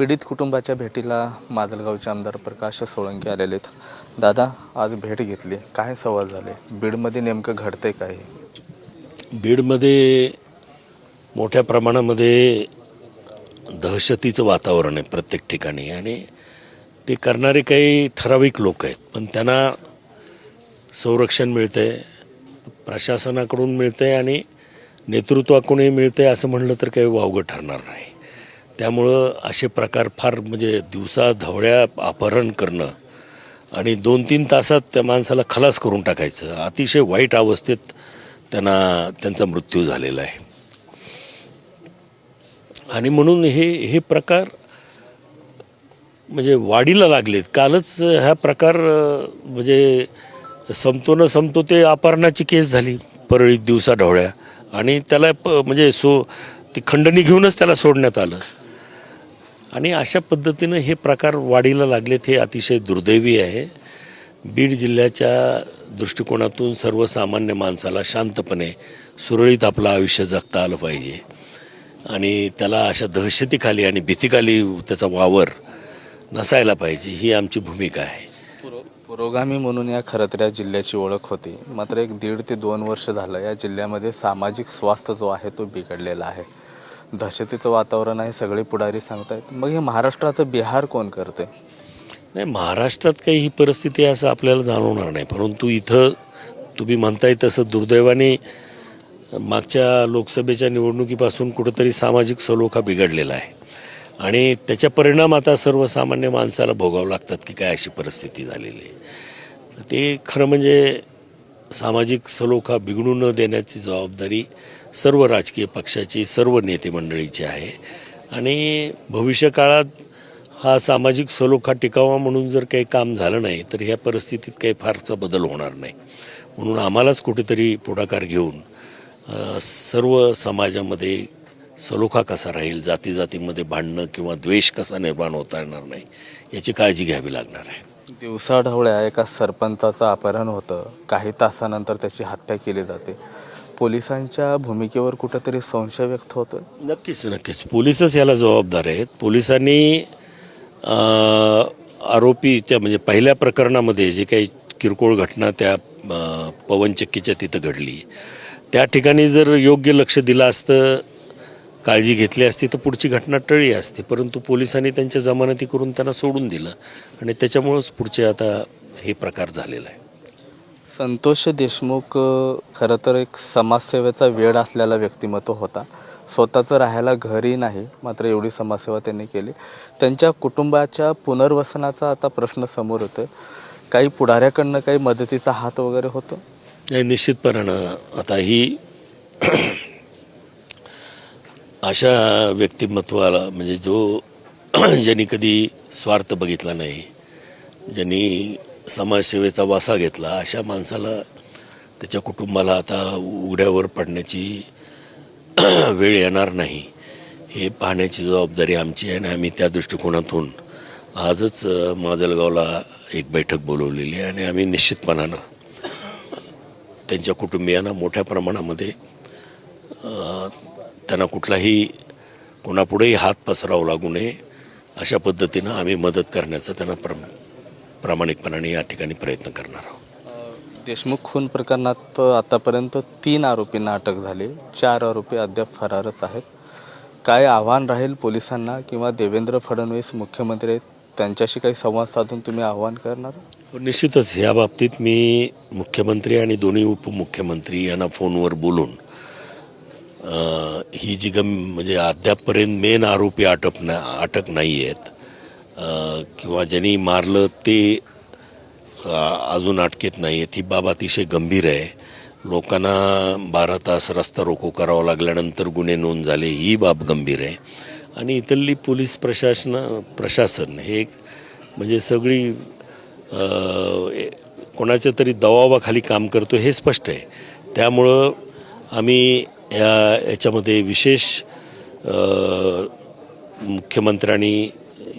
पीडित कुटुंबाच्या भेटीला माजलगावचे आमदार प्रकाश सोळंकी आलेले आहेत. दादा आज भेट घेतली. काय सवाल झाले? बीडमध्ये नेमकं घडतंय काय? बीडमध्ये मोठ्या प्रमाणामध्ये दहशतीचं वातावरण आहे प्रत्येक ठिकाणी आणि ते करणारे काही ठराविक लोक आहेत. पण त्यांना संरक्षण मिळतं आहे प्रशासनाकडून मिळतं आहे आणि नेतृत्वाकडूनही मिळतं आहे असं म्हणलं तर काही वावगं ठरणार नाही. त्यामुळं असे प्रकार फार म्हणजे दिवसा धवळ्या अपहरण करणं आणि दोन तीन तासात त्या माणसाला खलास करून टाकायचं. अतिशय वाईट अवस्थेत त्यांना त्यांचा मृत्यू झालेला आहे. आणि म्हणून हे हे प्रकार म्हणजे वाढीला लागलेत. कालच हा प्रकार म्हणजे संपतो न संपतो ते अपहरणाची केस झाली. परळीत दिवसा ढवळ्या आणि त्याला प म्हणजे सो ती खंडणी घेऊनच त्याला सोडण्यात आलं. आणि अशा पद्धतीनं हे प्रकार वाढीला लागलेत हे अतिशय दुर्दैवी आहे. बीड जिल्ह्याच्या दृष्टिकोनातून सर्वसामान्य माणसाला शांतपणे सुरळीत आपलं आयुष्य जगता आलं पाहिजे. आणि त्याला अशा दहशतीखाली आणि भीतीखाली त्याचा वावर नसायला पाहिजे ही आमची भूमिका आहे. पुरोगामी म्हणून या खरंतर या जिल्ह्याची ओळख होती. मात्र एक दीड ते दोन वर्ष झालं या जिल्ह्यामध्ये सामाजिक स्वास्थ्य जो आहे तो बिघडलेला आहे. दहशतीचं वातावरण आहे सगळे पुढारी सांगतायत. मग हे महाराष्ट्राचं बिहार कोण करते नाही महाराष्ट्रात काही ही परिस्थिती आहे असं आपल्याला जाणवणार नाही. परंतु इथं तुम्ही म्हणताय तसं दुर्दैवाने मागच्या लोकसभेच्या निवडणुकीपासून कुठंतरी सामाजिक सलोखा बिघडलेला आहे. आणि त्याचा परिणाम आता सर्वसामान्य माणसाला भोगावं लागतात की काय अशी परिस्थिती झालेली आहे. ते खरं म्हणजे सामाजिक सलोखा बिघडू न देण्याची जबाबदारी सर्व राजकीय पक्षाची सर्व नेते मंडळीची आहे. आणि भविष्यकाळात हा सामाजिक सलोखा टिकावा म्हणून जर काही काम झालं नाही तर ह्या परिस्थितीत काही फारसा बदल होणार नाही. म्हणून आम्हालाच कुठेतरी पुढाकार घेऊन सर्व समाजामध्ये सलोखा कसा राहील जाती जातीमध्ये भांडणं किंवा द्वेष कसा निर्माण होता येणार नाही याची काळजी घ्यावी लागणार आहे. दिवसाढवळ्या एका सरपंचाचं अपहरण होतं. काही तासानंतर त्याची हत्या केली जाते. पोलिसांच्या भूमिकेवर कुठंतरी संशय व्यक्त होतो नक्कीच नक्कीच. पोलीसच याला जबाबदार आहेत. पोलिसांनी आरोपीच्या म्हणजे पहिल्या प्रकरणामध्ये जे काही किरकोळ घटना त्या पवनचक्कीच्या तिथं घडली. त्या ठिकाणी जर योग्य लक्ष दिलं असतं काळजी घेतली असती तर पुढची घटना टळली असती. परंतु पोलिसांनी त्यांच्या जमानती करून त्यांना सोडून दिलं आणि त्याच्यामुळंच पुढचे आता हे प्रकार झालेला आहे. संतोष देशमुख खरं तर एक समाजसेवेचा वेळ असलेला व्यक्तिमत्व होता. स्वतःचं राहायला घरही नाही मात्र एवढी समाजसेवा त्यांनी केली. त्यांच्या कुटुंबाच्या पुनर्वसनाचा आता प्रश्न समोर येतोय. काही पुढाऱ्याकडनं काही मदतीचा हात वगैरे होतो? नाही निश्चितपणानं आता ही अशा व्यक्तिमत्वाला म्हणजे जो ज्यांनी कधी स्वार्थ बघितला नाही ज्यांनी समाजसेवेचा वासा घेतला अशा माणसाला त्याच्या कुटुंबाला आता उघड्यावर पडण्याची वेळ येणार नाही. हे पाहण्याची जबाबदारी आमची आहे आणि आम्ही त्या दृष्टिकोनातून आजच माजलगावला एक बैठक बोलवलेली आहे आणि आम्ही निश्चितपणानं त्यांच्या कुटुंबियांना मोठ्या प्रमाणामध्ये त्यांना कुठलाही कोणापुढेही हात पसरावा लागू नये. अशा पद्धतीनं आम्ही मदत करण्याचा त्यांना प्र प्रामाणिकपणाने या ठिकाणी प्रयत्न करणार आहोत. देशमुख खून प्रकरणात आतापर्यंत तीन आरोपींना अटक झाली. चार आरोपी अद्याप फरारच आहेत. काय आव्हान राहील पोलिसांना किंवा देवेंद्र फडणवीस मुख्यमंत्री आहेत त्यांच्याशी काही संवाद साधून तुम्ही आव्हान करणार? निश्चितच या बाबतीत मी मुख्यमंत्री आणि दोन्ही उपमुख्यमंत्री यांना फोनवर बोलून ही जी गम म्हणजे अद्यापपर्यंत मेन आरोपी अटक ना अटक नाही आहेत. किंवा ज्यांनी मारलं ते अजून अटकेत नाही आहेत. ही बाब अतिशय गंभीर आहे. लोकांना बारा तास रस्ता रोको करावा लागल्यानंतर गुन्हे नोंद झाले ही बाब गंभीर आहे. आणि इथली पोलीस प्रशासन प्रशासन हे एक म्हणजे सगळी कोणाच्या तरी दबावाखाली काम करतो हे स्पष्ट आहे. त्यामुळं आम्ही या याच्यामध्ये विशेष मुख्यमंत्र्यांनी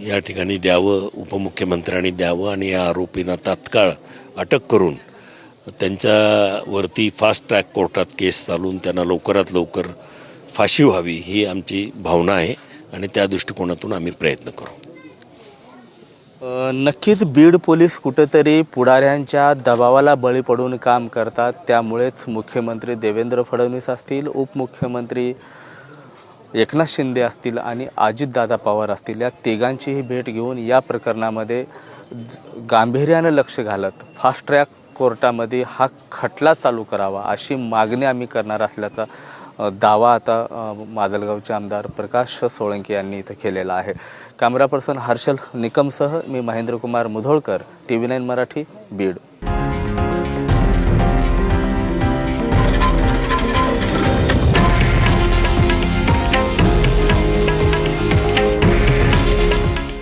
या ठिकाणी द्यावं उपमुख्यमंत्र्यांनी द्यावं आणि या आरोपींना तात्काळ अटक करून त्यांच्यावरती फास्ट ट्रॅक कोर्टात केस चालून त्यांना लवकरात लवकर फाशी व्हावी ही आमची भावना आहे आणि त्या दृष्टिकोनातून आम्ही प्रयत्न करू. नक्कीच बीड पोलीस कुठेतरी पुढाऱ्यांच्या दबावाला बळी पडून काम करतात. त्यामुळेच मुख्यमंत्री देवेंद्र फडणवीस असतील उपमुख्यमंत्री एकनाथ शिंदे असतील आणि अजितदादा पवार असतील या तिघांचीही भेट घेऊन या प्रकरणामध्ये ज- गांभीर्यानं लक्ष घालत फास्ट ट्रॅक कोर्टामध्ये हा खटला चालू करावा अशी मागणी आम्ही करणार असल्याचा दावा आता माजलगावचे आमदार प्रकाश सोळंके यांनी इथं केलेला आहे. कॅमेरा पर्सन हर्षल निकमसह मी Mahendrakumar Mudholkar T V nine Marathi Beed.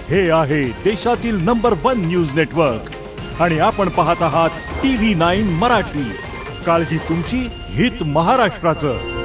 हे आहे देशातील नंबर वन न्यूज नेटवर्क. आणि आपण पाहत आहात टी व्ही नाईन मराठी. काळजी तुमची हित महाराष्ट्राचं.